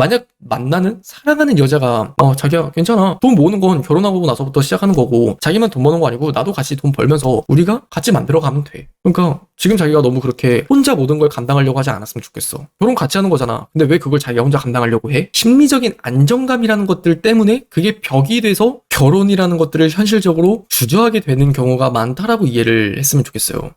만약 만나는 사랑하는 여자가 어 자기야 괜찮아. 돈 모으는 건 결혼하고 나서부터 시작하는 거고 자기만 돈 버는 거 아니고 나도 같이 돈 벌면서 우리가 같이 만들어 가면 돼. 그러니까 지금 자기가 너무 그렇게 혼자 모든 걸 감당하려고 하지 않았으면 좋겠어. 결혼 같이 하는 거잖아. 근데 왜 그걸 자기가 혼자 감당하려고 해? 심리적인 안정감이라는 것들 때문에 그게 벽이 돼서 결혼이라는 것들을 현실적으로 주저하게 되는 경우가 많다라고 이해를 했으면 좋겠어요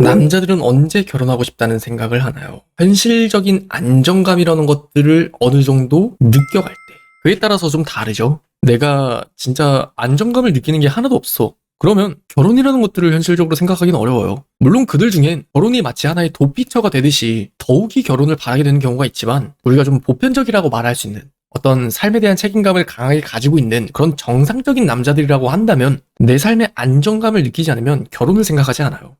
남자들은 언제 결혼하고 싶다는 생각을 하나요? 현실적인 안정감이라는 것들을 어느 정도 느껴갈 때. 그에 따라서 좀 다르죠? 내가 진짜 안정감을 느끼는 게 하나도 없어. 그러면 결혼이라는 것들을 현실적으로 생각하기는 어려워요. 물론 그들 중엔 결혼이 마치 하나의 도피처가 되듯이 더욱이 결혼을 바라게 되는 경우가 있지만 우리가 좀 보편적이라고 말할 수 있는 어떤 삶에 대한 책임감을 강하게 가지고 있는 그런 정상적인 남자들이라고 한다면 내 삶의 안정감을 느끼지 않으면 결혼을 생각하지 않아요.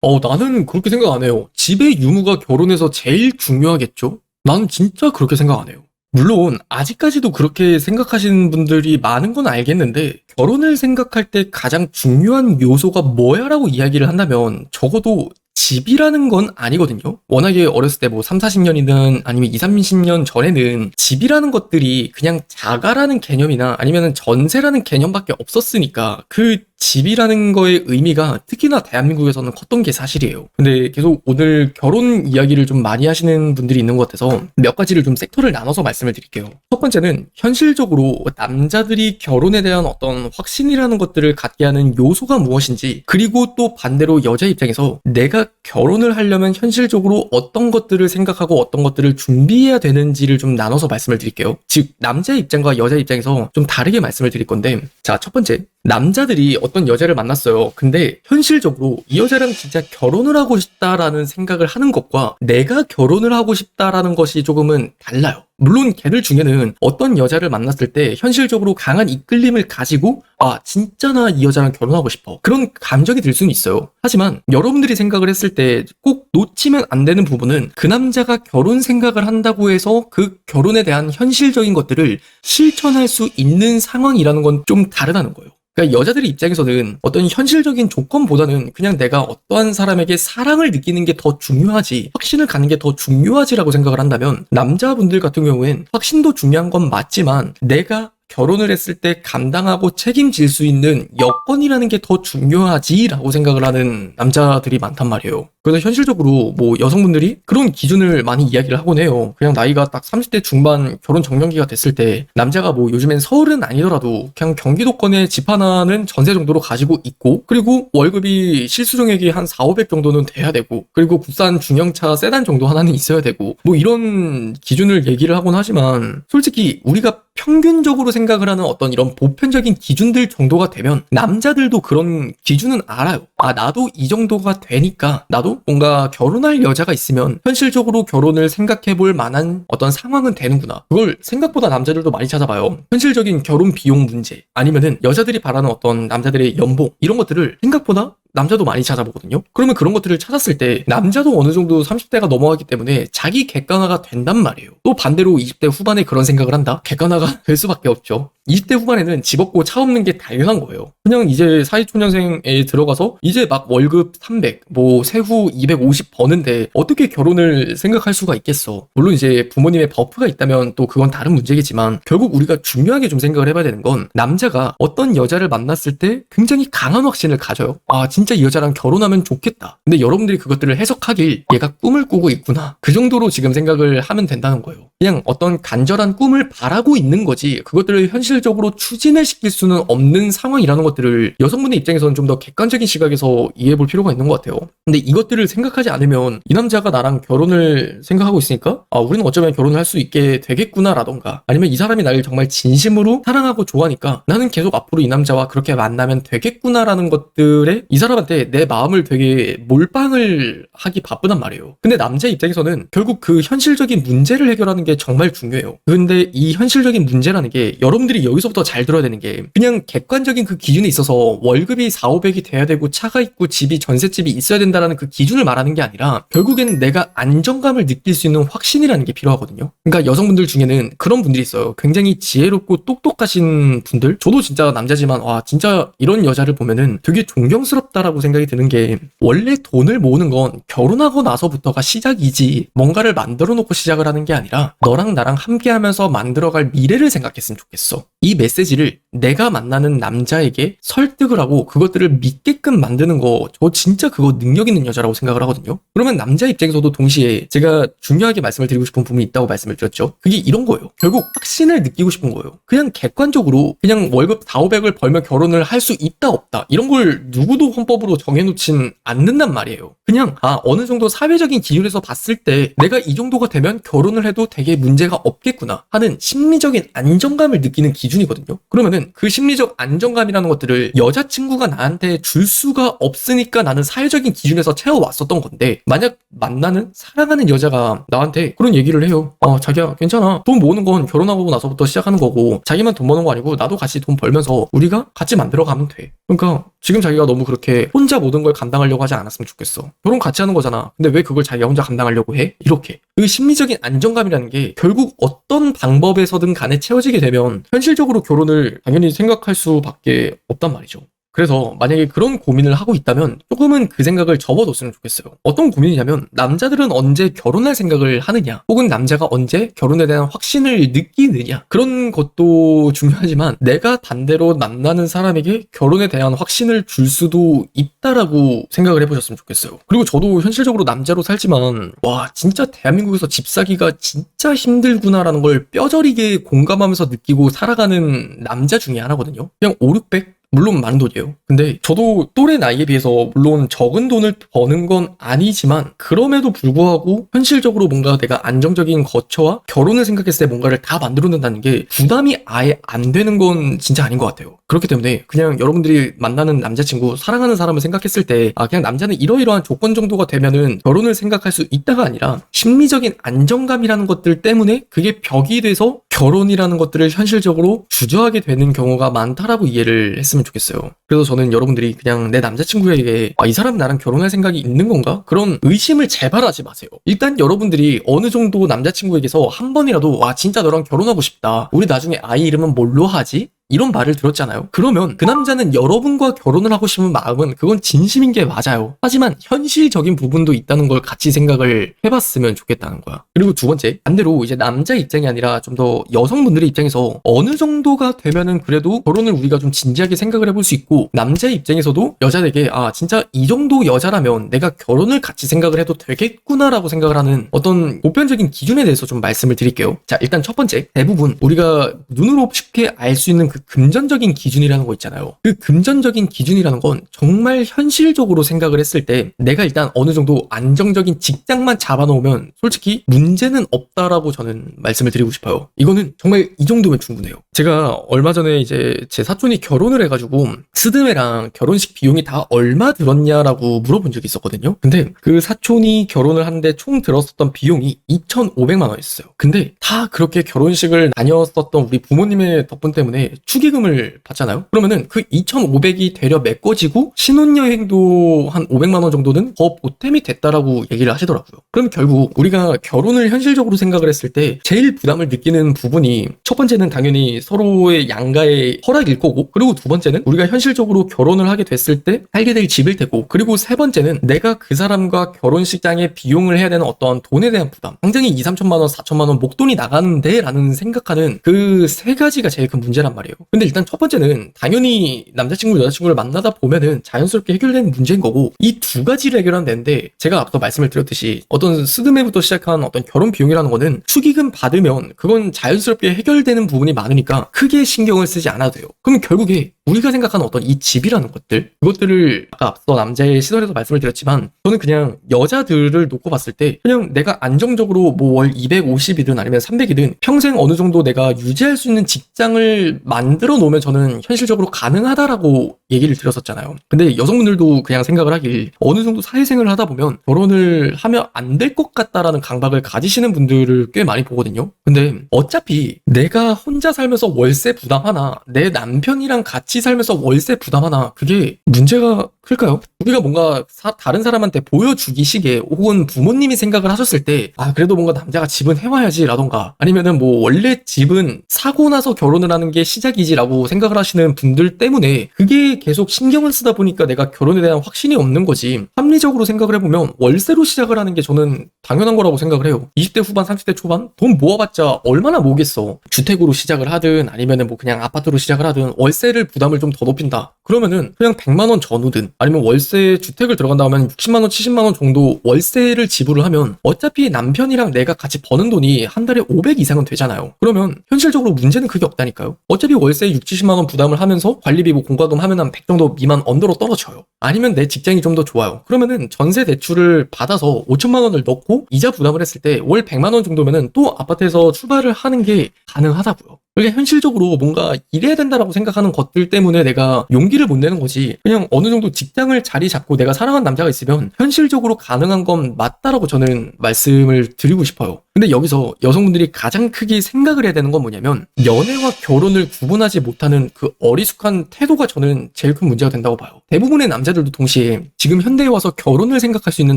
어, 나는 그렇게 생각 안 해요. 집의 유무가 결혼에서 제일 중요하겠죠? 나는 진짜 그렇게 생각 안 해요. 물론, 아직까지도 그렇게 생각하시는 분들이 많은 건 알겠는데, 결혼을 생각할 때 가장 중요한 요소가 뭐야 라고 이야기를 한다면, 적어도 집이라는 건 아니거든요. 워낙에 어렸을 때 뭐 3, 40년이든 아니면 2, 30년 전에는 집이라는 것들이 그냥 자가라는 개념이나 아니면 전세라는 개념밖에 없었으니까 그 집이라는 거의 의미가 특히나 대한민국에서는 컸던 게 사실이에요. 근데 계속 오늘 결혼 이야기를 좀 많이 하시는 분들이 있는 것 같아서 몇 가지를 좀 섹터를 나눠서 말씀을 드릴게요. 첫 번째는 현실적으로 남자들이 결혼에 대한 어떤 확신이라는 것들을 갖게 하는 요소가 무엇인지 그리고 또 반대로 여자 입장에서 내가 결혼을 하려면 현실적으로 어떤 것들을 생각하고 어떤 것들을 준비해야 되는지를 좀 나눠서 말씀을 드릴게요. 즉 남자 입장과 여자 입장에서 좀 다르게 말씀을 드릴 건데 자 첫 번째 남자들이 어떤 여자를 만났어요. 근데 현실적으로 이 여자랑 진짜 결혼을 하고 싶다라는 생각을 하는 것과 내가 결혼을 하고 싶다라는 것이 조금은 달라요. 물론 걔들 중에는 어떤 여자를 만났을 때 현실적으로 강한 이끌림을 가지고 아 진짜 나 이 여자랑 결혼하고 싶어 그런 감정이 들 수는 있어요 하지만 여러분들이 생각을 했을 때 꼭 놓치면 안 되는 부분은 그 남자가 결혼 생각을 한다고 해서 그 결혼에 대한 현실적인 것들을 실천할 수 있는 상황이라는 건 좀 다르다는 거예요 그러니까 여자들의 입장에서는 어떤 현실적인 조건보다는 그냥 내가 어떠한 사람에게 사랑을 느끼는 게 더 중요하지, 확신을 갖는 게 더 중요하지라고 생각을 한다면 남자분들 같은 경우엔 확신도 중요한 건 맞지만 내가 결혼을 했을 때 감당하고 책임질 수 있는 여건이라는 게 더 중요하지라고 생각을 하는 남자들이 많단 말이에요. 그래서 현실적으로 뭐 여성분들이 그런 기준을 많이 이야기를 하곤 해요. 그냥 나이가 딱 30대 중반 결혼 정년기가 됐을 때 남자가 뭐 요즘엔 서울은 아니더라도 그냥 경기도권에 집 하나는 전세 정도로 가지고 있고 그리고 월급이 실수령액이 한 4, 500 정도는 돼야 되고 그리고 국산 중형차 세단 정도 하나는 있어야 되고 뭐 이런 기준을 얘기를 하곤 하지만 솔직히 우리가 평균적으로 생각을 하는 어떤 이런 보편적인 기준들 정도가 되면 남자들도 그런 기준은 알아요. 아, 나도 이 정도가 되니까 나도 뭔가 결혼할 여자가 있으면 현실적으로 결혼을 생각해 볼 만한 어떤 상황은 되는구나. 그걸 생각보다 남자들도 많이 찾아봐요. 현실적인 결혼 비용 문제 아니면은 여자들이 바라는 어떤 남자들의 연봉 이런 것들을 생각보다 남자도 많이 찾아보거든요. 그러면 그런 것들을 찾았을 때 남자도 어느 정도 30대가 넘어가기 때문에 자기 객관화가 된단 말이에요. 또 반대로 20대 후반에 그런 생각을 한다? 객관화가 될 수밖에 없죠. 20대 후반에는 집 없고 차 없는 게 당연한 거예요. 그냥 이제 사회초년생에 들어가서 이제 막 월급 300, 뭐 세후 250 버는데 어떻게 결혼을 생각할 수가 있겠어. 물론 이제 부모님의 버프가 있다면 또 그건 다른 문제겠지만 결국 우리가 중요하게 좀 생각을 해봐야 되는 건 남자가 어떤 여자를 만났을 때 굉장히 강한 확신을 가져요. 아, 진짜 이 여자랑 결혼하면 좋겠다. 근데 여러분들이 그것들을 해석하길 얘가 꿈을 꾸고 있구나. 그 정도로 지금 생각을 하면 된다는 거예요. 그냥 어떤 간절한 꿈을 바라고 있는 거지 그것들을 현실적으로 추진을 시킬 수는 없는 상황이라는 것들을 여성분의 입장에서는 좀 더 객관적인 시각에서 이해해 볼 필요가 있는 것 같아요. 근데 이것들을 생각하지 않으면 이 남자가 나랑 결혼을 생각하고 있으니까 아 우리는 어쩌면 결혼을 할 수 있게 되겠구나라던가 아니면 이 사람이 나를 정말 진심으로 사랑하고 좋아하니까 나는 계속 앞으로 이 남자와 그렇게 만나면 되겠구나라는 것들에 이 사람 한테 내 마음을 되게 몰빵을 하기 바쁘단 말이에요. 근데 남자 입장에서는 결국 그 현실적인 문제를 해결하는 게 정말 중요해요. 근데 이 현실적인 문제라는 게 여러분들이 여기서부터 잘 들어야 되는 게 그냥 객관적인 그 기준에 있어서 월급이 4, 500이 돼야 되고 차가 있고 집이 전셋집이 있어야 된다라는 그 기준을 말하는 게 아니라 결국엔 내가 안정감을 느낄 수 있는 확신이라는 게 필요하거든요. 그러니까 여성분들 중에는 그런 분들이 있어요. 굉장히 지혜롭고 똑똑하신 분들. 저도 진짜 남자지만 와 진짜 이런 여자를 보면은 되게 존경스럽다 있다라고 생각이 드는 게 원래 돈을 모으는 건 결혼하고 나서부터가 시작이지 뭔가를 만들어 놓고 시작을 하는 게 아니라 너랑 나랑 함께 하면서 만들어갈 미래를 생각했으면 좋겠어. 이 메시지를 내가 만나는 남자에게 설득을 하고 그것들을 믿게끔 만드는 거 저 진짜 그거 능력 있는 여자라고 생각을 하거든요. 그러면 남자 입장에서도 동시에 제가 중요하게 말씀을 드리고 싶은 부분이 있다고 말씀을 드렸죠. 그게 이런 거예요. 결국 확신을 느끼고 싶은 거예요. 그냥 객관적으로 그냥 월급 4, 500을 벌면 결혼을 할 수 있다 없다 이런 걸 누구도 헌법으로 정해놓진 않는단 말이에요. 그냥 아 어느 정도 사회적인 기준에서 봤을 때 내가 이 정도가 되면 결혼을 해도 되게 문제가 없겠구나 하는 심리적인 안정감을 느끼는 기준이거든요. 그러면은 그 심리적 안정감이라는 것들을 여자친구가 나한테 줄 수가 없으니까 나는 사회적인 기준에서 채워왔었던 건데 만약 만나는 사랑하는 여자가 나한테 그런 얘기를 해요. 어 자기야 괜찮아 돈 모으는 건 결혼하고 나서부터 시작하는 거고 자기만 돈 버는 거 아니고 나도 같이 돈 벌면서 우리가 같이 만들어 가면 돼. 그러니까 지금 자기가 너무 그렇게 혼자 모든 걸 감당하려고 하지 않았으면 좋겠어. 결혼 같이 하는 거잖아. 근데 왜 그걸 자기가 혼자 감당하려고 해? 이렇게. 그 심리적인 안정감이라는 게 결국 어떤 방법에서든 간에 채워지게 되면 현실적으로 결혼을 당연히 생각할 수밖에 없단 말이죠. 그래서 만약에 그런 고민을 하고 있다면 조금은 그 생각을 접어뒀으면 좋겠어요. 어떤 고민이냐면 남자들은 언제 결혼할 생각을 하느냐 혹은 남자가 언제 결혼에 대한 확신을 느끼느냐 그런 것도 중요하지만 내가 반대로 만나는 사람에게 결혼에 대한 확신을 줄 수도 있다라고 생각을 해보셨으면 좋겠어요. 그리고 저도 현실적으로 남자로 살지만 와 진짜 대한민국에서 집 사기가 진짜 힘들구나라는 걸 뼈저리게 공감하면서 느끼고 살아가는 남자 중에 하나거든요. 그냥 5, 600 물론 많은 돈이에요. 근데 저도 또래 나이에 비해서 물론 적은 돈을 버는 건 아니지만 그럼에도 불구하고 현실적으로 뭔가 내가 안정적인 거처와 결혼을 생각했을 때 뭔가를 다 만들어낸다는 게 부담이 아예 안 되는 건 진짜 아닌 것 같아요. 그렇기 때문에 그냥 여러분들이 만나는 남자친구, 사랑하는 사람을 생각했을 때 아, 그냥 남자는 이러이러한 조건 정도가 되면은 결혼을 생각할 수 있다가 아니라 심리적인 안정감이라는 것들 때문에 그게 벽이 돼서 결혼이라는 것들을 현실적으로 주저하게 되는 경우가 많다라고 이해를 했 으면 좋겠어요. 그래서 저는 여러분들이 그냥 내 남자친구에게 아, 이 사람 나랑 결혼할 생각이 있는 건가? 그런 의심을 제발 하지 마세요. 일단 여러분들이 어느 정도 남자친구에게서 한 번이라도 와 진짜 너랑 결혼하고 싶다. 우리 나중에 아이 이름은 뭘로 하지? 이런 말을 들었잖아요. 그러면 그 남자는 여러분과 결혼을 하고 싶은 마음은 그건 진심인 게 맞아요. 하지만 현실적인 부분도 있다는 걸 같이 생각을 해봤으면 좋겠다는 거야. 그리고 두 번째, 반대로 이제 남자 입장이 아니라 좀 더 여성분들의 입장에서 어느 정도가 되면은 그래도 결혼을 우리가 좀 진지하게 생각을 해볼 수 있고 남자 입장에서도 여자에게 아 진짜 이 정도 여자라면 내가 결혼을 같이 생각을 해도 되겠구나라고 생각을 하는 어떤 보편적인 기준에 대해서 좀 말씀을 드릴게요. 자 일단 첫 번째 대부분 우리가 눈으로 쉽게 알 수 있는 그 금전적인 기준이라는 거 있잖아요. 그 금전적인 기준이라는 건 정말 현실적으로 생각을 했을 때 내가 일단 어느 정도 안정적인 직장만 잡아놓으면 솔직히 문제는 없다라고 저는 말씀을 드리고 싶어요. 이거는 정말 이 정도면 충분해요. 제가 얼마 전에 이제 제 사촌이 결혼을 해가지고 스드메랑 결혼식 비용이 다 얼마 들었냐라고 물어본 적이 있었거든요. 근데 그 사촌이 결혼을 하는데 총 들었었던 비용이 2,500만 원이었어요. 근데 다 그렇게 결혼식을 다녔었던 우리 부모님의 덕분 때문에 축의금을 받잖아요. 그러면은 그 2,500이 되려 메꿔지고 신혼여행도 한 500만 원 정도는 더 보탬이 됐다라고 얘기를 하시더라고요. 그럼 결국 우리가 결혼을 현실적으로 생각을 했을 때 제일 부담을 느끼는 부분이 첫 번째는 당연히 서로의 양가의 허락일 거고 그리고 두 번째는 우리가 현실적으로 결혼을 하게 됐을 때 살게 될 집일 테고 그리고 세 번째는 내가 그 사람과 결혼식장에 비용을 해야 되는 어떤 돈에 대한 부담 당장이 2, 3천만 원, 4천만 원 목돈이 나가는데 라는 생각하는 그 세 가지가 제일 큰 문제란 말이에요. 근데 일단 첫 번째는 당연히 남자친구, 여자친구를 만나다 보면은 자연스럽게 해결되는 문제인 거고 이 두 가지를 해결하면 되는데 제가 앞서 말씀을 드렸듯이 어떤 스드메부터 시작한 어떤 결혼 비용이라는 거는 축의금 받으면 그건 자연스럽게 해결되는 부분이 많으니까 크게 신경을 쓰지 않아도 돼요. 그럼 결국에 우리가 생각하는 어떤 이 집이라는 것들 그것들을 아까 앞서 남자의 시선에서 말씀을 드렸지만 저는 그냥 여자들을 놓고 봤을 때 그냥 내가 안정적으로 뭐 월 250이든 아니면 300이든 평생 어느 정도 내가 유지할 수 있는 직장을 만 들어 놓으면 저는 현실적으로 가능하다라고 얘기를 드렸었잖아요. 근데 여성분들도 그냥 생각을 하길 어느 정도 사회생활을 하다 보면 결혼을 하면 안 될 것 같다라는 강박을 가지시는 분들을 꽤 많이 보거든요. 근데 어차피 내가 혼자 살면서 월세 부담 하나 내 남편이랑 같이 살면서 월세 부담 하나 그게 문제가 클까요? 우리가 뭔가 사- 다른 사람한테 보여주기식에 혹은 부모님이 생각을 하셨을 때 아 그래도 뭔가 남자가 집은 해와야지 라던가 아니면은 뭐 원래 집은 사고 나서 결혼을 하는 게 시작이지라고 생각을 하시는 분들 때문에 그게 계속 신경을 쓰다 보니까 내가 결혼에 대한 확신이 없는 거지. 합리적으로 생각을 해보면 월세로 시작을 하는 게 저는 당연한 거라고 생각을 해요. 20대 후반 30대 초반? 돈 모아봤자 얼마나 모으겠어. 주택으로 시작을 하든 아니면은 뭐 그냥 아파트로 시작을 하든 월세를 부담을 좀 더 높인다. 그러면은 그냥 100만 원 전후든 아니면 월세 주택을 들어간다 하면 60만 원 70만 원 정도 월세를 지불을 하면 어차피 남편이랑 내가 같이 버는 돈이 한 달에 500 이상은 되잖아요. 그러면 현실적으로 문제는 그게 없다니까요. 어차피 월세 6, 70만 원 부담을 하면서 관리비 뭐 공과금 하면 한 100 정도 미만 언더로 떨어져요. 아니면 내 직장이 좀 더 좋아요. 그러면은 전세 대출을 받아서 5천만 원을 넣고 이자 부담을 했을 때 월 100만 원 정도면은 또 아파트에서 출발을 하는 게 가능하다고요 그게 현실적으로 뭔가 일해야 된다라고 생각하는 것들 때문에 내가 용기를 못 내는 거지. 그냥 어느 정도 직장을 자리 잡고 내가 사랑하는 남자가 있으면 현실적으로 가능한 건 맞다라고 저는 말씀을 드리고 싶어요. 근데 여기서 여성분들이 가장 크게 생각을 해야 되는 건 뭐냐면 연애와 결혼을 구분하지 못하는 그 어리숙한 태도가 저는 제일 큰 문제가 된다고 봐요. 대부분의 남자들도 동시에 지금 현대에 와서 결혼을 생각할 수 있는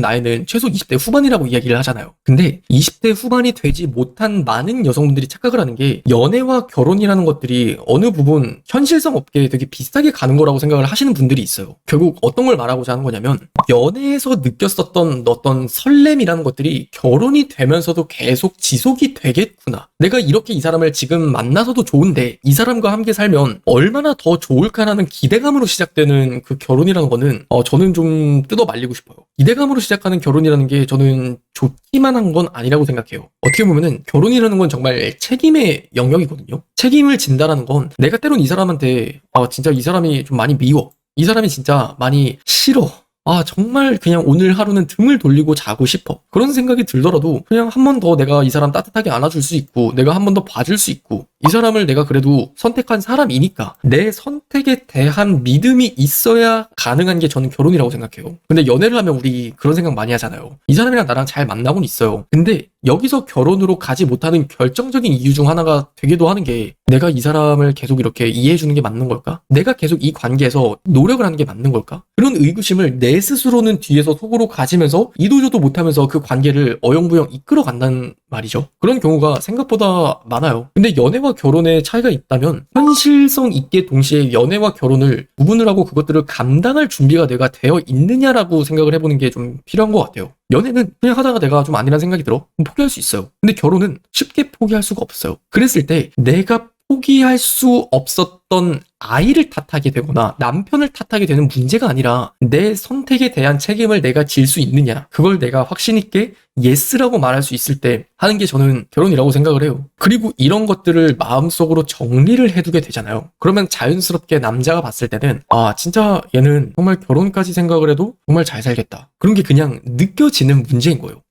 나이는 최소 20대 후반이라고 이야기를 하잖아요. 근데 20대 후반이 되지 못한 많은 여성분들이 착각을 하는 게 연애와 결혼이라는 것들이 어느 부분 현실성 없게 되게 비슷하게 가는 거라고 생각을 하시는 분들이 있어요. 결국 어떤 걸 말하고자 하는 거냐면 연애에서 느꼈었던 어떤 설렘이라는 것들이 결혼이 되면서도 계속 지속이 되겠구나. 내가 이렇게 이 사람을 지금 만나서도 좋은데 이 사람과 함께 살면 얼마나 더 좋을까라는 기대감으로 시작되는 그 결혼이라는 거는 어, 저는 좀 뜯어 말리고 싶어요. 기대감으로 시작하는 결혼이라는 게 저는 좋기만 한 건 아니라고 생각해요. 어떻게 보면은 결혼이라는 건 정말 책임의 영역이거든요. 책임을 진다라는 건 내가 때론 이 사람한테 아 진짜 이 사람이 좀 많이 미워. 이 사람이 진짜 많이 싫어. 아, 정말 그냥 오늘 하루는 등을 돌리고 자고 싶어. 그런 생각이 들더라도 그냥 한 번 더 내가 이 사람 따뜻하게 안아줄 수 있고, 내가 한 번 더 봐줄 수 있고, 이 사람을 내가 그래도 선택한 사람이니까 내 선택에 대한 믿음이 있어야 가능한 게 저는 결혼이라고 생각해요. 근데 연애를 하면 우리 그런 생각 많이 하잖아요. 이 사람이랑 나랑 잘 만나곤 있어요. 근데 여기서 결혼으로 가지 못하는 결정적인 이유 중 하나가 되기도 하는 게 내가 이 사람을 계속 이렇게 이해해 주는 게 맞는 걸까? 내가 계속 이 관계에서 노력을 하는 게 맞는 걸까? 그런 의구심을 내 스스로는 뒤에서 속으로 가지면서 이도저도 못하면서 그 관계를 어영부영 이끌어 간다는 말이죠. 그런 경우가 생각보다 많아요. 근데 연애와 결혼의 차이가 있다면 현실성 있게 동시에 연애와 결혼을 구분을 하고 그것들을 감당할 준비가 내가 되어 있느냐라고 생각을 해보는 게 좀 필요한 것 같아요. 연애는 그냥 하다가 내가 좀 아니란 생각이 들어. 포기할 수 있어요. 근데 결혼은 쉽게 포기할 수가 없어요. 그랬을 때 내가 포기할 수 없었던 아이를 탓하게 되거나 남편을 탓하게 되는 문제가 아니라 내 선택에 대한 책임을 내가 질 수 있느냐. 그걸 내가 확신 있게 예스라고 말할 수 있을 때 하는 게 저는 결혼이라고 생각을 해요. 그리고 이런 것들을 마음속으로 정리를 해두게 되잖아요. 그러면 자연스럽게 남자가 봤을 때는 아, 진짜 얘는 정말 결혼까지 생각을 해도 정말 잘 살겠다. 그런 게 그냥 느껴지는 문제인 거예요.